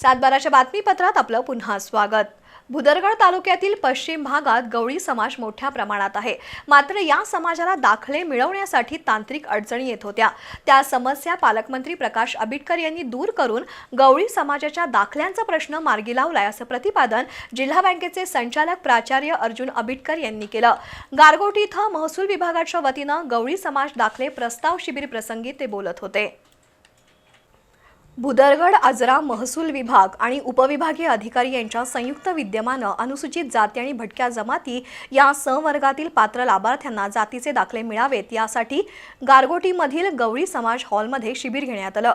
सातबाराच्या बातमीपत्रात आपलं पुन्हा स्वागत. भुदरगड तालुक्यातील पश्चिम भागात गवळी समाज मोठ्या प्रमाणात आहे. मात्र या समाजाला दाखले मिळवण्यासाठी तांत्रिक अडचणी येत होत्या. त्या समस्या पालकमंत्री प्रकाश आबिटकर यांनी दूर करून गवळी समाजाच्या दाखल्यांचा प्रश्न मार्गी लावलाय असं प्रतिपादन जिल्हा बँकेचे संचालक प्राचार्य अर्जुन आबिटकर यांनी केलं. गारगोटी इथं महसूल विभागाच्या वतीनं गवळी समाज दाखले प्रस्ताव शिबिर प्रसंगी ते बोलत होते. भुदरगड आजरा महसूल विभाग आणि उपविभागीय अधिकारी यांच्या संयुक्त विद्यमानं अनुसूचित जाती आणि भटक्या जमाती या संवर्गातील पात्र लाभार्थ्यांना जातीचे दाखले मिळावेत यासाठी गारगोटीमधील गवळी समाज हॉलमध्ये शिबिर घेण्यात आलं.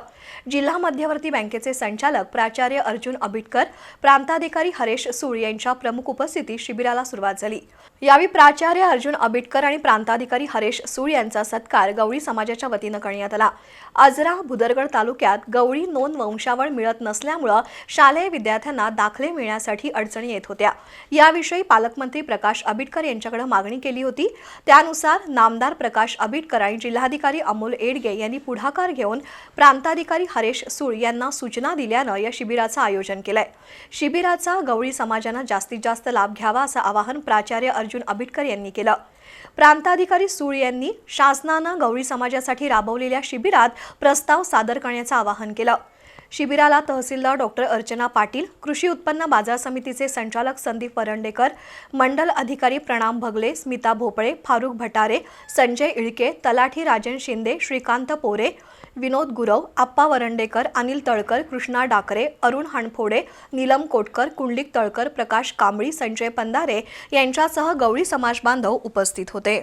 जिल्हा मध्यवर्ती बँकेचे संचालक प्राचार्य अर्जुन अबिटकर प्रांताधिकारी हरेश सूळ यांच्या प्रमुख उपस्थितीत शिबिराला सुरुवात झाली. यावेळी प्राचार्य अर्जुन आबिटकर आणि प्रांताधिकारी हरेश सूळ यांचा सत्कार गवळी समाजाच्या वतीनं करण्यात आला. आजरा भुदरगड तालुक्यात गवळी नोंद वंशावळ मिळत नसल्यामुळं शालेय विद्यार्थ्यांना दाखले मिळण्यासाठी अडचणी येत होत्या. याविषयी पालकमंत्री प्रकाश आबिटकर यांच्याकडे मागणी केली होती. त्यानुसार नामदार प्रकाश आबिटकर आणि जिल्हाधिकारी अमोल एडगे यांनी पुढाकार घेऊन प्रांताधिकारी हरेश सूळ यांना सूचना दिल्यानं या शिबिराचं आयोजन केलंय. शिबिराचा गवळी समाजानं जास्तीत जास्त लाभ घ्यावा असं आवाहन प्राचार्य अर्जुन अर्जुन आबिटकर यांनी केलं. प्रांताधिकारी सूळ यांनी शासनानं गवळी समाजासाठी राबवलेल्या शिबिरात प्रस्ताव सादर करण्याचं आवाहन केलं. शिबिराला तहसीलदार डॉक्टर अर्चना पाटील कृषी उत्पन्न बाजार समितीचे संचालक संदीप वरंडेकर मंडल अधिकारी प्रणाम भगले स्मिता भोपळे फारुख भटारे संजय इळके तलाठी राजन शिंदे श्रीकांत पोरे विनोद गुरव आप्पा वरंडेकर अनिल तळकर कृष्णा डाकरे अरुण हणफोडे नीलम कोटकर कुंडलिक तळकर प्रकाश कांबळी संजय पंधारे यांच्यासह गवळी समाज बांधव उपस्थित होते.